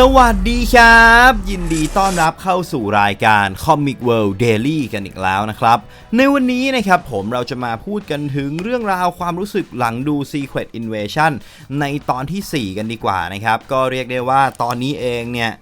สวัสดีครับ ยินดีต้อนรับเข้าสู่รายการ Comic World Daily กันอีกแล้วนะครับ ในวันนี้นะครับผมเราจะมาพูดกันถึงเรื่องราวความรู้สึกหลังดู Secret Invasion ในตอนที่ 4 กันดีกว่านะครับ ก็เรียกได้ว่าตอนนี้เองเนี่ย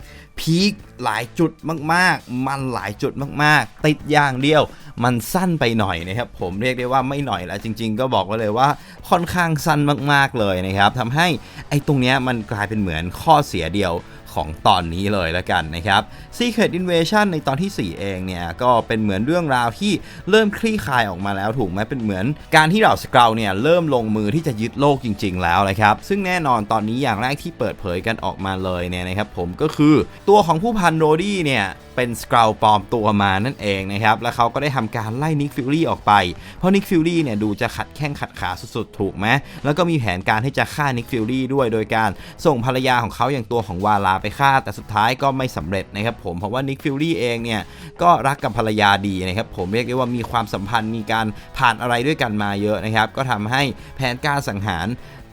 พีคหลายจุดมากๆ มันหลายจุดมากๆ ติดอย่างเดียว มันสั้นไปหน่อยนะครับ ผมเรียกได้ว่าไม่หน่อยแล้วจริง ๆ ก็บอกไว้เลยว่าค่อนข้างสั้นมากๆเลยนะครับทำให้ไอ้ตรงเนี้ยมันกลายเป็นเหมือนข้อเสียเดียว ของตอนนี้เลยแล้วกันนะครับ Secret Invasion ในตอนที่ 4 เองเนี่ย ก็เป็นเหมือนเรื่องราวที่เริ่มคลี่คลายออกมาแล้วถูกไหมเป็นเหมือนการที่เหล่าสเกลเนี่ย เริ่มลงมือที่จะยึดโลกจริง ๆ แล้วนะครับ ซึ่งแน่นอนตอนนี้อย่างแรกที่เปิดเผยกันออกมาเลยเนี่ยนะครับผมก็คือตัวของผู้พันโรดี้เนี่ยเป็นสเกลปลอมตัวมานั่นเองนะครับ แล้วเขาก็ได้ทำการไล่นิกฟิลลี่ออกไป เพราะนิกฟิลลี่เนี่ยดูจะขัดแข้งขัดขาสุดๆ ถูกไหม แล้วก็มีแผนการที่จะฆ่านิกฟิลลี่ด้วย โดยการส่งภรรยาของเขาอย่างตัวของวาลาไปฆ่าแต่สุดท้ายก็ไม่สำเร็จนะครับผมเพราะว่านิกฟิลลี่เองเนี่ยก็รักกับภรรยาดีนะครับผมเรียกได้ว่ามีความสัมพันธ์มีการผ่านอะไรด้วยกันมาเยอะนะครับ ก็ทำให้แผนการสังหาร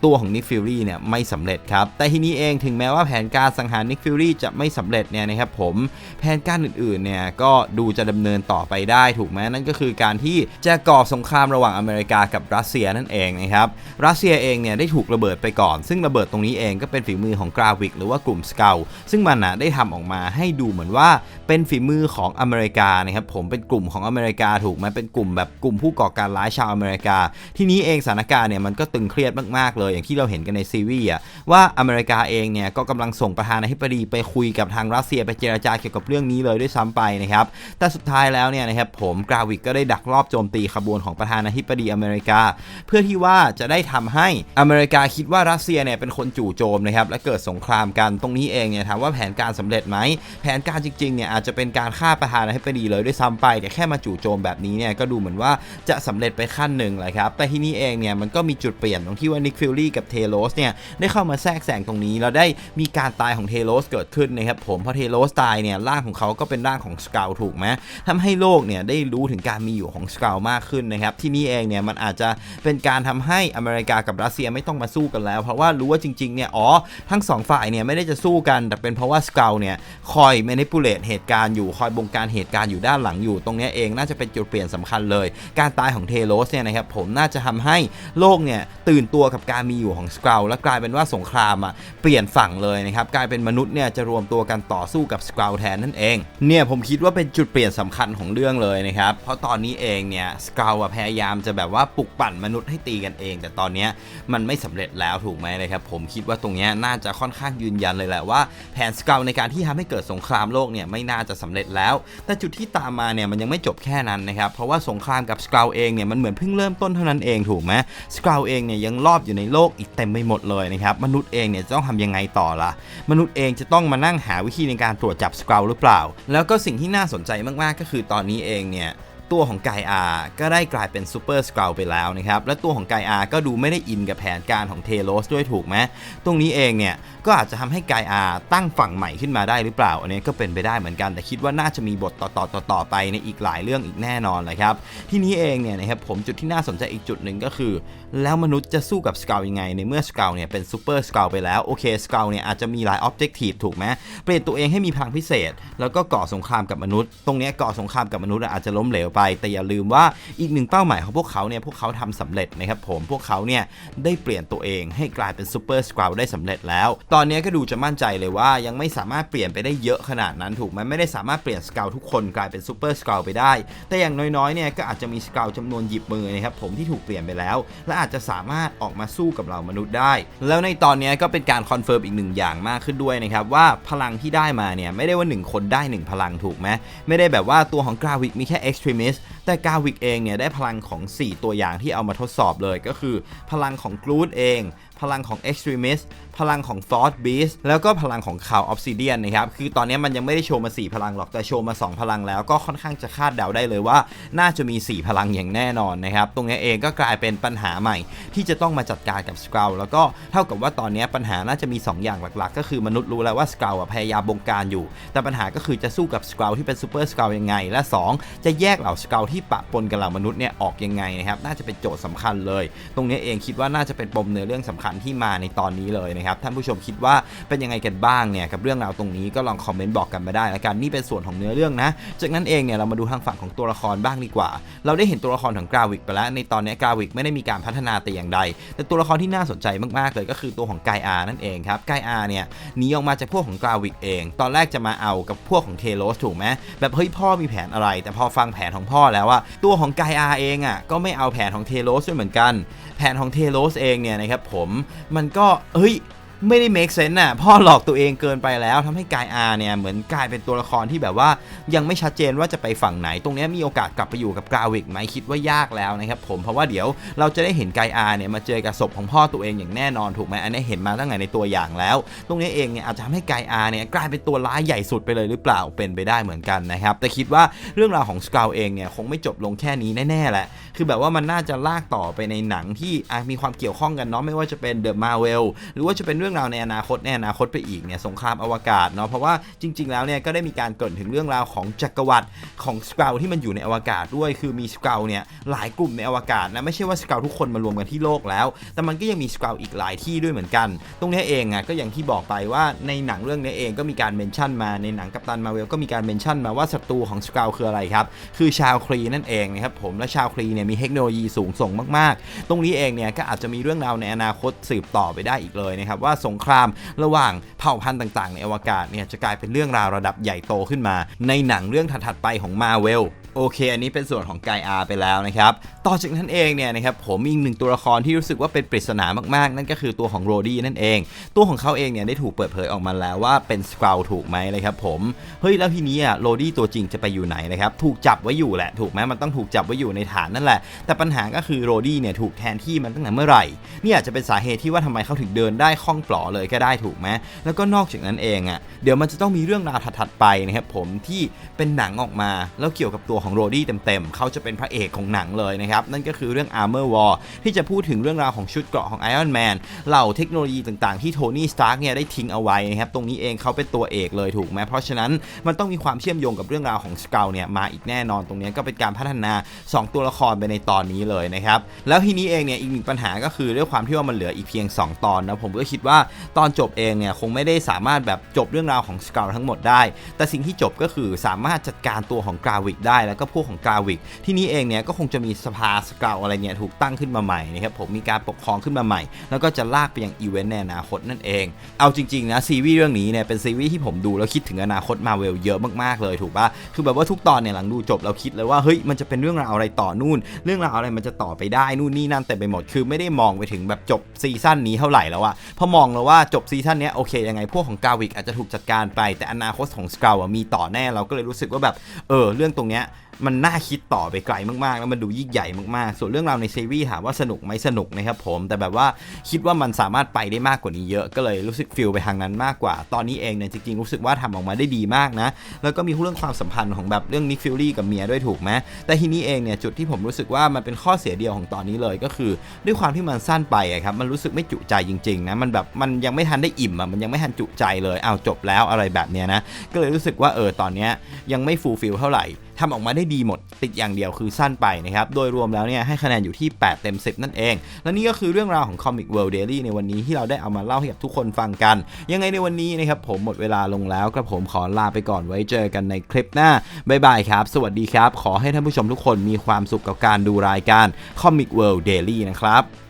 ตัวของนิกฟิลลี่เนี่ยไม่สำเร็จครับ แต่ทีนี้เองถึงแม้ว่าแผนการสังหารนิกฟิลลี่จะไม่สำเร็จเนี่ยนะครับผมแผนการอื่นๆเนี่ยก็ดูจะดำเนินต่อไปได้ถูกไหมนั่นก็คือการที่จะก่อสงครามระหว่างอเมริกากับรัสเซียนั่นเองนะครับรัสเซียเองเนี่ยได้ถูกระเบิดไปก่อน ซึ่งระเบิดตรงนี้เองก็เป็นฝีมือของกราวิกหรือว่ากลุ่มสเกลซึ่งมันนะได้ทำออกมาให้ดูเหมือนว่า เป็นฝีมือของอเมริกานะครับผมเป็นกลุ่มของอเมริกาถูกไหมเป็นกลุ่มแบบกลุ่มผู้ก่อการร้ายชาวอเมริกา ที่นี้เองสถานการณ์เนี่ยมันก็ตึงเครียดมากๆเลย อย่างที่เราเห็นกันในซีรีส์อะว่าอเมริกาเองเนี่ยก็กำลังส่งประธานาธิบดีไปคุยกับทางรัสเซียไปเจรจาเกี่ยวกับเรื่องนี้เลยด้วยซ้ำไปนะครับแต่สุดท้ายแล้วเนี่ยนะครับผมกราวิกก็ได้ดักรอบโจมตีขบวนของประธานาธิบดีอเมริกา เพื่อที่ว่าจะได้ทำให้อเมริกาคิดว่ารัสเซียเนี่ยเป็นคนจู่โจมนะครับและเกิดสงครามกันตรงนี้เองเนี่ยถามว่าแผนการสำเร็จไหมแผนการจริงๆเนี่ยอาจจะเป็นการฆ่าประธานาธิบดีเลยด้วยซ้ำไปแต่แค่มาจู่โจมแบบนี้เนี่ยก็ดูเหมือนว่าจะสำเร็จไปขั้นหนึ่งเลยครับแต่ที่นี้เองเนี่ยมันก็มีจุดเปลี่ยนตรงที่ว่านิกฟิลลี่กับเทโลสเนี่ยได้เข้ามาแทรกแซงตรงนี้แล้วได้มีการตายของเทโลสเกิดขึ้นนะครับผมพอเทโลสตายเนี่ยร่างของเขาก็เป็นร่างของสเกลถูกไหมทำให้โลกเนี่ยได้รู้ถึงการมีอยู่ของสเกลมากขึ้นนะครับที่นี่เองเนี่ยมันอาจจะเป็นการทำให้อเมริกากับรัสเซียไม่ต้องมาสู้กันแล้ว เพราะว่ารู้ว่าจริงๆเนี่ยอ๋อทั้งสองฝ่ายเนี่ยไม่ได้จะสู้กัน แต่เป็นเพราะว่าสเกลเนี่ยคอย manipulate เหตุการณ์อยู่คอยบงการเหตุการณ์อยู่ด้านหลังอยู่ ตรงนี้เองน่าจะเป็นจุดเปลี่ยนสำคัญเลย การตายของเทโลสเนี่ยนะครับผมน่าจะทำให้โลกเนี่ยตื่นตัวกับการมีอยู่ของสเกลและกลายเป็นว่าสงครามอะเปลี่ยนฝั่งเลยนะครับกลายเป็นมนุษย์เนี่ยจะรวมตัวกันต่อสู้กับสเกลแทนนั่นเองเนี่ยผมคิดว่าเป็นจุดเปลี่ยนสำคัญของเรื่องเลยนะครับเพราะตอนนี้เองเนี่ยสเกลพยายามจะแบบว่าปลุกปั่นมนุษย์ให้ตีกันเอง แต่ตอนนี้มันไม่สำเร็จแล้วถูกไหมนะครับผมคิดว่าตรงนี้น่าจะค่อนข้างยืนยันเลยแหละว่าแผนสเกลในการที่ทำให้เกิดสงครามโลกเนี่ยไม่น่าจะสำเร็จแล้ว แต่จุดที่ตามมาเนี่ยมันยังไม่จบแค่นั้นนะครับ เพราะว่าสงครามกับสเกลเองเนี่ยมันเหมือนเพิ่งเริ่มต้นเท่านั้นเองถูกไหมสเกลเองเนี่ยยังรอบอยู่ในโลกอีกเต็มไปหมดเลยนะครับ มนุษย์เองเนี่ยจะต้องทำยังไงต่อล่ะ มนุษย์เองจะต้องมานั่งหาวิธีในการตรวจจับสเกลหรือเปล่า แล้วก็สิ่งที่น่าสนใจมากๆก็คือตอนนี้เองเนี่ย ตัวของไกอาก็ได้กลายเป็นซูเปอร์สเกลไปแล้วนะครับ และตัวของไกอาก็ดูไม่ได้อินกับแผนการของเทโลสด้วยถูกไหมตรงนี้เองเนี่ย ก็อาจจะทำให้ไกอาตั้งฝั่งใหม่ขึ้นมาได้หรือเปล่า อันนี้ก็เป็นไปได้เหมือนกัน แต่คิดว่าน่าจะมีบทต่อๆต่อๆไปในอีกหลายเรื่องอีกแน่นอนเลยครับ ที่นี้เองเนี่ยนะครับผมจุดที่น่าสนใจอีกจุดหนึ่งก็คือ แล้วมนุษย์จะสู้กับสเกลยังไง ในเมื่อสเกลเนี่ยเป็นซูเปอร์สเกลไปแล้วโอเคสเกลเนี่ยอาจจะมีหลายออบเจกตีฟถูกไหมเปลี่ยนตัวเองให้มีพลังพิเศษ แล้วก็ก่อสงครามกับมนุษย์ ตรงนี้ก่อสงครามกับมนุษย์อาจจะล้มเหลวไปแต่อย่าลืมว่าอีกหนึ่งเป้าหมายของพวกเขาเนี่ยพวกเขาทำสำเร็จนะครับผมพวกเขาเนี่ยได้เปลี่ยนตัวเองให้กลายเป็นซูเปอร์สเกลได้สำเร็จแล้ว ตอนนี้ก็ดูจะมั่นใจเลยว่ายังไม่สามารถเปลี่ยนไปได้เยอะขนาดนั้นถูกไหมไม่ได้สามารถเปลี่ยนสเกลทุกคนกลายเป็นซูเปอร์สเกลไปได้ แต่อย่างน้อยๆเนี่ยก็อาจจะมีสเกลจำนวนหยิบมือนะครับผมที่ถูกเปลี่ยนไปแล้ว และอาจจะสามารถออกมาสู้กับเรามนุษย์ได้ แล้วในตอนนี้ก็เป็นการคอนเฟิร์มอีกหนึ่งอย่างมากขึ้นด้วยนะครับว่าพลังที่ได้มาเนี่ยไม่ได้ว่า 1 คนได้ 1 พลังถูกไหมไม่ได้แบบว่าตัวของกราวิกมีแค่เอ็กซ์ตรีมิสแต่กาวิกเองเนี่ยได้พลังของ 4 ตัวอย่างที่เอามาทดสอบเลยก็คือ พลังของกรูดเอง พลังของ Extremist พลังของ f o r c e Beast แล้วก็พลังของ c o w Obsidian นะครับ คือตอนนี้มันยังไม่ได้โชว์มา 4 พลังหรอก แต่โชว์มา 2 พลังแล้วก็ค่อนข้างจะคาดเดาได้เลยว่า น่าจะมี 4 พลังอย่างแน่นอนนะครับ ตรงนี้เองก็กลายเป็นปัญหาใหม่ ที่จะต้องมาจัดการกับ s k r u l แล้วก็เท่ากับว่าตอนนี้ปัญหาน่าจะมี 2 อย่างหลักๆ ก็คือมนุษย์รู้แล้วว่า s k r u l พยายามบงการอยู่ แต่ปัญหาก็คือจะสู้กับ s k r u l ที่เป็น Super s k r u l ยังไง และ 2 จะแยกเหล่า s k r u l ที่ปะปนกับเหล่ามนุษย์เนี่ยออกยังไงนะครับน่าจะเป็นโจทย์สำคัญเลย ตรงนี้เองคิดว่าน่าจะเป็นปมเนื้อเรื่องสำคัญที่มาในตอนนี้เลยนะครับท่านผู้ชมคิดว่าเป็นยังไงกันบ้างเนี่ยกับเรื่องราวตรงนี้ก็ลองคอมเมนต์บอกกันมาได้ละกันนี่เป็นส่วนของเนื้อเรื่องนะ จากนั้นเองเนี่ยเรามาดูทางฝั่งของตัวละครบ้างดีกว่า เราได้เห็นตัวละครของกราวิกไปแล้วในตอนนี้กราวิกไม่ได้มีการพัฒนาแต่อย่างใด แต่ตัวละครที่น่าสนใจมากๆเลยก็คือตัวของไกอานั่นเองครับไกอาเนี่ยหนีออกมาจากพวกของกราวิกเอง ตอนแรกจะมาเอากับพวกของเทโลสถูกไหมแบบเฮ้ยพ่อมีแผนอะไร แต่พอฟังแผนของพ่อแล้วว่าตัวของไกอาเองอะก็ไม่เอาแผนของเทโลสด้วยเหมือนกัน แผนของเทโลสเองเนี่ยนะครับผมมันก็เฮ้ย ไม่ได้ make sense น่ะพ่อหลอกตัวเองเกินไปแล้วทำให้กายอาเนี่ยเหมือนกลายเป็นตัวละครที่แบบว่ายังไม่ชัดเจนว่าจะไปฝั่งไหน ตรงนี้มีโอกาสกลับไปอยู่กับกราวิกไหมคิดว่ายากแล้วนะครับผมเพราะว่าเดี๋ยวเราจะได้เห็นกายอาเนี่ยมาเจอกับศพของพ่อตัวเองอย่างแน่นอนถูกไหมอันนี้เห็นมาตั้งแต่ในตัวอย่างแล้ว ตรงนี้เองเนี่ยอาจจะทำให้กายอาเนี่ยกลายเป็นตัวร้ายใหญ่สุดไปเลยหรือเปล่าเป็นไปได้เหมือนกันนะครับแต่คิดว่าเรื่องราวของสกาวเองเนี่ยคงไม่จบลงแค่นี้แน่ๆแหละคือแบบว่ามันน่าจะลากต่อไปในหนังที่มีความเกี่ยวข้องกันเนาะไม่ว่าจะเป็นเดอะมาเวลหรือว่าจะเป็นเรื่องราวในอนาคตในอนาคตไปอีกเนี่ยสงครามอวกาศเนาะเพราะว่าจริง ๆ แล้วเนี่ยก็ได้มีการเกริดถึงเรื่องราวของจักรวรรดิของสกาวที่มันอยู่ในอวกาศด้วย คือมีสกาวเนี่ยหลายกลุ่มในอวกาศนะไม่ใช่ว่าสกาวทุกคนมารวมกันที่โลกแล้ว แต่มันก็ยังมีสกาวอีกหลายที่ด้วยเหมือนกัน ตรงนี้เองอะก็อย่างที่บอกไปว่าในหนังเรื่องนี้เองก็มีการเมนชั่นมาในหนังกัปตันมาเวลก็มีการเมนชั่นมาว่าศัตรูของสกาวคืออะไรครับคือชาวครีนั่นเองนะครับผมและชาวครีเนี่ยมีเทคโนโลยีสูงส่งมาก ๆ ตรงนี้เองเนี่ยก็อาจจะมีเรื่องราวในอนาคตสืบต่อไปได้อีกเลยนะครับว่าสสงคราม ระหว่างเผ่าพันธุ์ต่าง ๆ ในอวกาศเนี่ยจะกลายเป็นเรื่องราวระดับใหญ่โตขึ้นมา ในหนังเรื่องถัดๆไปของมาเวล โอเค อันนี้เป็นส่วนของไกอาไปแล้วนะครับ ต่อจากนั้นเองเนี่ยนะครับผมมีอีกหนึ่งตัวละครที่รู้สึกว่าเป็นปริศนามากๆ นั่นก็คือตัวของโรดี้นั่นเอง ตัวของเขาเองเนี่ยได้ถูกเปิดเผยออกมาแล้วว่าเป็นสกราถูกไหมนะครับผมเฮ้ยแล้วทีนี้อะโรดี้ตัวจริงจะไปอยู่ไหนนะครับถูกจับไว้อยู่แหละถูกไหมมันต้องถูกจับไว้อยู่ในฐานนั่นแหละ แต่ปัญหาก็คือโรดี้เนี่ยถูกแทนที่มันตั้งแต่เมื่อไหร่นี่อาจจะเป็นสาเหตุที่ว่าทำไมเขาถึงเดินได้คล่องปลอเลยก็ได้ถูกไหมแล้วก็นอกจากนั้นเองอะเดี๋ยวมันจะต้องมีเรื่องราวถัดๆไปนะครับผมที่เป็นหนังออกมาแล้วเกี่ยวกับตัวของโรดี้เต็มๆ เขาจะเป็นพระเอกของหนังเลยนะครับ นั่นก็คือเรื่อง Armor War ที่จะพูดถึงเรื่องราวของชุดเกราะของ Iron Man เหล่าเทคโนโลยีต่างๆ ที่โทนี่ สตาร์กเนี่ยได้ทิ้งเอาไว้นะครับ ตรงนี้เองเขาเป็นตัวเอกเลยถูกไหมเพราะฉะนั้นมันต้องมีความเชื่อมโยงกับเรื่องราวของสกาวเนี่ยมาอีกแน่นอนตรงนี้ก็เป็นการพัฒนา 2 ตัวละครไปในตอนนี้เลยนะครับ แล้วทีนี้เองเนี่ยอีกหนึ่งปัญหาก็คือด้วยความที่ว่ามันเหลืออีกเพียง 2 ตอนนะผมก็คิดว่าตอนจบเองเนี่ยคงไม่ได้สามารถแบบจบเรื่องราวของสกาวทั้งหมดได้ แต่สิ่งที่จบก็คือสามารถจัดการตัวของกราวิกได้แล้วก็พวกของกาวิก ที่นี้เองเนี่ยก็คงจะมีสภาสเกาอะไรเนี่ยถูกตั้งขึ้นมาใหม่นะครับผมมีการปกครองขึ้นมาใหม่ แล้วก็จะลากไปยังอีเวนต์ในอนาคตนั่นเอง เอาจริงๆนะซีรีส์เรื่องนี้เนี่ยเป็นซีรีส์ที่ผมดูแล้วคิดถึงอนาคตมาเวลเยอะมากๆเลยถูกปะคือแบบว่าทุกตอนเนี่ยหลังดูจบเราคิดเลยว่าเฮ้ยมันจะเป็นเรื่องราวอะไรต่อนู่น เรื่องราวอะไรมันจะต่อไปได้นู่นนี่นั่นแต่ไปหมด คือไม่ได้มองไปถึงแบบจบซีซั่นนี้เท่าไหร่แล้วอะพอมองแล้วว่าจบซีซั่นเนี้ยโอเคยังไงพวกของกาวิกอาจจะถูกจัดการไป แต่อนาคตของสเกลมีต่อแน่เราก็เลยรู้สึกว่าแบบเออเรื่องตรงเนี้ย มันน่าคิดต่อไปไกลมากๆ แล้วมันดูยิ่งใหญ่มากๆ ส่วนเรื่องราวในซีรีส์ถามว่าสนุกไหมสนุกนะครับผม แต่แบบว่าคิดว่ามันสามารถไปได้มากกว่านี้เยอะ ก็เลยรู้สึกฟิลไปทางนั้นมากกว่า ตอนนี้เองเนี่ยจริงๆรู้สึกว่าทำออกมาได้ดีมากนะ แล้วก็มีเรื่องความสัมพันธ์ของแบบเรื่องนิกฟิลลี่กับเมียด้วยถูกไหมแต่ทีนี้เองเนี่ยจุดที่ผมรู้สึกว่ามันเป็นข้อเสียเดียวของตอนนี้เลยก็คือ ด้วยความที่มันสั้นไปครับมันรู้สึกไม่จุใจจริงๆนะมันแบบมันยังไม่ทันได้อิ่มอะมันยังไม่ทันจุใจเลยอ้าจบแล้วอะไรแบบเนี้ยนะก็เลยรู้สึกว่าเออตอนเนี้ยยังไม่ฟูลฟิลเท่าไหร่ ทำออกมาได้ดีหมด ติดอย่างเดียวคือสั้นไปนะครับ โดยรวมแล้วเนี่ยให้คะแนนอยู่ที่ 8 เต็ม 10 นั่นเอง และนี่ก็คือเรื่องราวของ Comic World Daily ในวันนี้ที่เราได้เอามาเล่าให้กับทุกคนฟังกัน ยังไงในวันนี้นะครับผมหมดเวลาลงแล้วกระผมขอลาไปก่อนไว้เจอกันในคลิปหน้าบ๊ายบายครับ สวัสดีครับ ขอให้ท่านผู้ชมทุกคนมีความสุขกับการดูรายการ Comic World Daily นะครับ